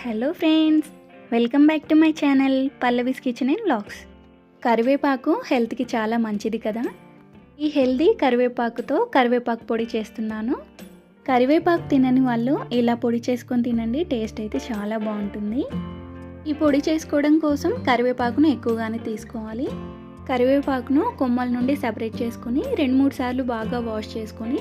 Hello friends welcome back to my channel Pallavi's kitchen and blogs కరివేపాకు హెల్త్కి చాలా మంచిది కదా? ఈ హెల్దీ కరివేపాకుతో కరివేపాకు పొడి చేస్తున్నాను. కరివేపాకు తినని వాళ్ళు ఇలా పొడి చేసుకొని తినండి టేస్ట్ అయితే చాలా బాగుంటుంది. ఈ పొడి చేసుకోవడం కోసం కరివేపాకును ఎక్కువగానే తీసుకోవాలి. కరివేపాకును కొమ్మల నుండి సపరేట్ చేసుకొని రెండు మూడు సార్లు బాగా వాష్ చేసుకొని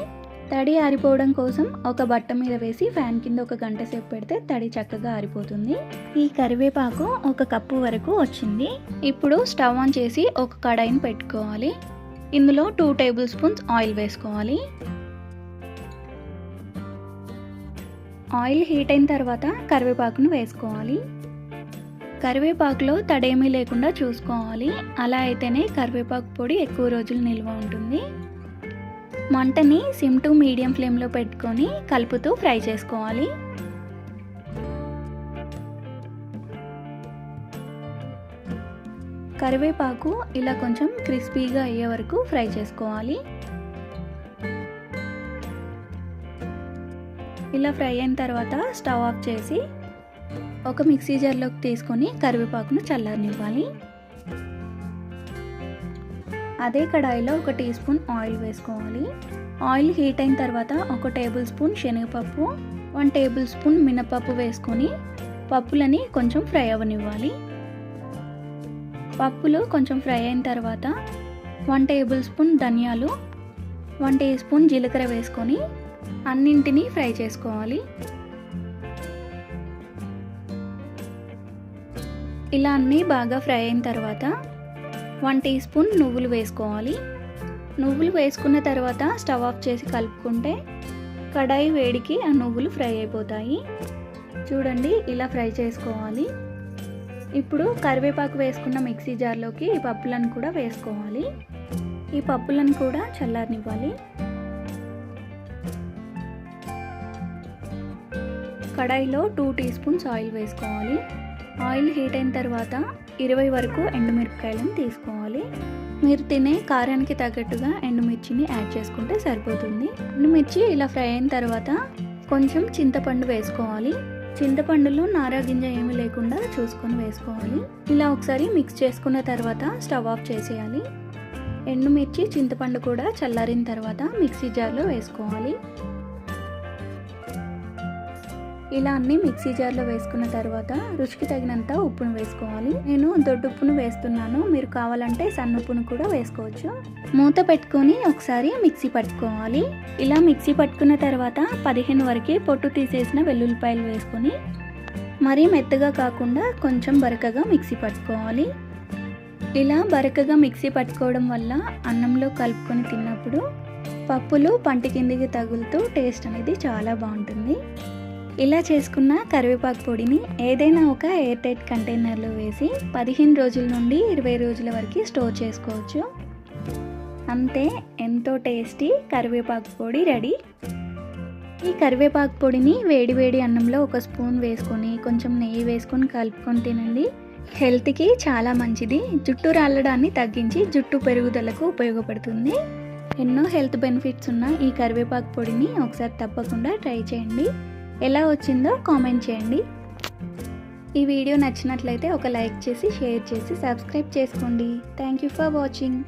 తడి ఆరిపోవడం కోసం ఒక బట్ట మీద వేసి ఫ్యాన్ కింద ఒక గంట సేపు పెడితే తడి చక్కగా ఆరిపోతుంది. ఈ కరివేపాకు ఒక కప్పు వరకు వచ్చింది. ఇప్పుడు స్టవ్ ఆన్ చేసి ఒక కడాయిని పెట్టుకోవాలి. ఇందులో టూ టేబుల్ స్పూన్స్ ఆయిల్ వేసుకోవాలి. ఆయిల్ హీట్ అయిన తర్వాత కరివేపాకును వేసుకోవాలి. కరివేపాకులో తడేమీ లేకుండా చూసుకోవాలి. అలా అయితేనే కరివేపాకు పొడి ఎక్కువ రోజులు నిల్వ ఉంటుంది. మంటని సిమ్ టు మీడియం ఫ్లేమ్లో పెట్టుకొని కలుపుతూ ఫ్రై చేసుకోవాలి. కరివేపాకు ఇలా కొంచెం క్రిస్పీగా అయ్యే వరకు ఫ్రై చేసుకోవాలి. ఇలా ఫ్రై అయిన తర్వాత స్టవ్ ఆఫ్ చేసి ఒక మిక్సీ జార్లోకి తీసుకొని కరివేపాకును చల్లారనివ్వాలి. అదే కడాయిలో ఒక టీ స్పూన్ ఆయిల్ వేసుకోవాలి. ఆయిల్ హీట్ అయిన తర్వాత ఒక టేబుల్ స్పూన్ శనగపప్పు వన్ టేబుల్ స్పూన్ మినపప్పు వేసుకొని పప్పులని కొంచెం ఫ్రై అవ్వనివ్వాలి పప్పులు కొంచెం ఫ్రై అయిన తర్వాత వన్ టేబుల్ స్పూన్ ధనియాలు వన్ టీ స్పూన్ జీలకర్ర వేసుకొని అన్నింటినీ ఫ్రై చేసుకోవాలి. ఇలా అన్నీ బాగా ఫ్రై అయిన తర్వాత వన్ టీ స్పూన్ నువ్వులు వేసుకోవాలి. నువ్వులు వేసుకున్న తర్వాత స్టవ్ ఆఫ్ చేసి కలుపుకుంటే కడాయి వేడికి ఆ నువ్వులు ఫ్రై అయిపోతాయి. చూడండి ఇలా ఫ్రై చేసుకోవాలి. ఇప్పుడు కరివేపాకు వేసుకున్న మిక్సీ జార్లోకి ఈ పప్పులను కూడా వేసుకోవాలి. ఈ పప్పులను కూడా చల్లారనివ్వాలి. కడాయిలో టూ టీ స్పూన్స్ ఆయిల్ వేసుకోవాలి. ఆయిల్ హీట్ అయిన తర్వాత ఇరవై వరకు ఎండుమిరపకాయలను తీసుకోవాలి. మీరు తినే కారానికి తగ్గట్టుగా ఎండుమిర్చిని యాడ్ చేసుకుంటే సరిపోతుంది. ఎండుమిర్చి ఇలా ఫ్రై అయిన తర్వాత కొంచెం చింతపండు వేసుకోవాలి. చింతపండులో నారాగింజ ఏమీ లేకుండా చూసుకొని వేసుకోవాలి. ఇలా ఒకసారి మిక్స్ చేసుకున్న తర్వాత స్టవ్ ఆఫ్ చేసేయాలి. ఎండుమిర్చి చింతపండు కూడా చల్లారిన తర్వాత మిక్సీ జార్లో వేసుకోవాలి. ఇలా అన్ని మిక్సీ జార్లో వేసుకున్న తర్వాత రుచికి తగినంత ఉప్పును వేసుకోవాలి. నేను దొడ్డుప్పును వేస్తున్నాను. మీరు కావాలంటే సన్నుప్పును కూడా వేసుకోవచ్చు. మూత పెట్టుకొని ఒకసారి మిక్సీ పట్టుకోవాలి. ఇలా మిక్సీ పట్టుకున్న తర్వాత పదిహేను వరకు పొట్టు తీసేసిన వెల్లుల్లిపాయలు వేసుకొని మరీ మెత్తగా కాకుండా కొంచెం బరకగా మిక్సీ పట్టుకోవాలి. ఇలా బరకగా మిక్సీ పట్టుకోవడం వల్ల అన్నంలో కలుపుకొని తిన్నప్పుడు పప్పులు పంటి కిందికి తగులుతూ టేస్ట్ అనేది చాలా బాగుంటుంది. ఇలా చేసుకున్న కరివేపాకు పొడిని ఏదైనా ఒక ఎయిర్ టైట్ కంటైనర్లో వేసి పదిహేను రోజుల నుండి ఇరవై రోజుల వరకు స్టోర్ చేసుకోవచ్చు. అంతే ఎంతో టేస్టీ కరివేపాకు పొడి రెడీ. ఈ కరివేపాకు పొడిని వేడి వేడి అన్నంలో ఒక స్పూన్ వేసుకొని కొంచెం నెయ్యి వేసుకొని కలుపుకొని తినండి. హెల్త్కి చాలా మంచిది. జుట్టు రాలడాన్ని తగ్గించి జుట్టు పెరుగుదలకు ఉపయోగపడుతుంది. ఎన్నో హెల్త్ బెనిఫిట్స్ ఉన్న ఈ కరివేపాకు పొడిని ఒకసారి తప్పకుండా ట్రై చేయండి. ఎలా వచ్చిందో కామెంట్ చేయండి. ఈ వీడియో నచ్చినట్లయితే ఒక లైక్ చేసి షేర్ చేసి సబ్స్క్రైబ్ చేసుకోండి. Thank you for watching